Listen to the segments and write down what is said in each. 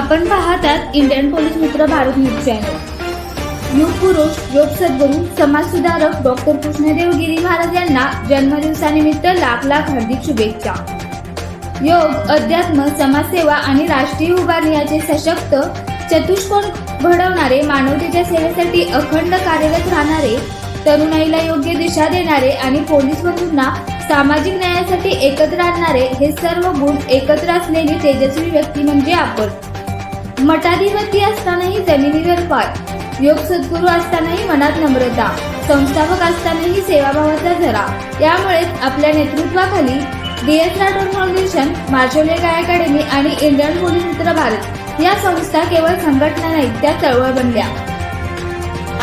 आपण पाहतात Indian police मित्र भारत न्यूज चॅनल. युग पुरुष योग सद्गुरू समाजसुधारक डॉक्टर कृष्णदेव गिरी महाराज यांना जन्मदिवसानिमित्त लाख लाख हार्दिक शुभेच्छा. योग अध्यात्म समाजसेवा आणि राष्ट्रीय उभारणी याचे सशक्त चतुष्कोण घडवणारे मानवतेच्या सेवेसाठी अखंड कार्यरत राहणारे तरुणाईला योग्य दिशा देणारे आणि पोलीस बंधूंना सामाजिक न्यायासाठी एकत्र आणणारे हे सर्व गुण एकत्र असलेली तेजस्वी व्यक्ती म्हणजे आपण. मठाधिपती असतानाही जमिनीवर पाय. योग सद्गुरू असतानाही मनात नम्रता. संस्थापक असतानाही सेवाभावाचा झरा. यामुळेच आपल्या नेतृत्वाखाली डी एस राठोड फाउंडेशन मार्शोले गाय अकॅडमी आणि इंडियन पोलीस मित्र भारत या संस्था केवळ संघटना नाहीत त्या चळवळ बनल्या.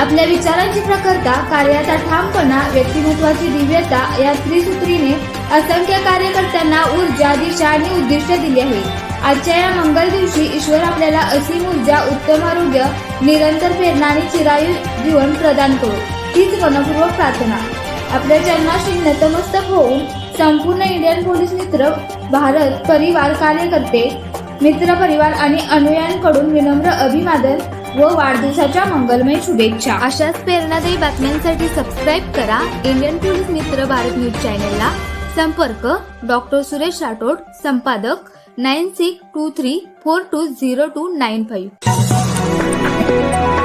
आपल्या विचारांची प्रखरता कार्याचा ठामपणा व्यक्तिमत्वाची दिव्यता या त्रिसूत्रीने असंख्य कार्यकर्त्यांना ऊर्जा दिशा आणि उद्दिष्ट दिले आहे. आजच्या या मंगल दिवशी ईश्वर आपल्याला असीम ऊर्जा उत्तम आरोग्य निरंतर प्रेरणा आणि चिरायू जीवन प्रदान करू. हीच मनपूर्वक प्रार्थना. आपल्या जन्माशी नतमस्तक होऊन संपूर्ण इंडियन पोलीस मित्र भारत परिवार कार्यकर्ते मित्र परिवार आणि अनुयायांकडून विनम्र अभिवादन व वाढदिवसाच्या मंगलमय शुभेच्छा. अशाच प्रेरणादायी बातम्यांसाठी सबस्क्राईब करा. इंडियन पोलीस मित्र भारत न्यूज चॅनलला संपर्क. डॉक्टर सुरेश राठोड संपादक nine six two three four two zero two nine five.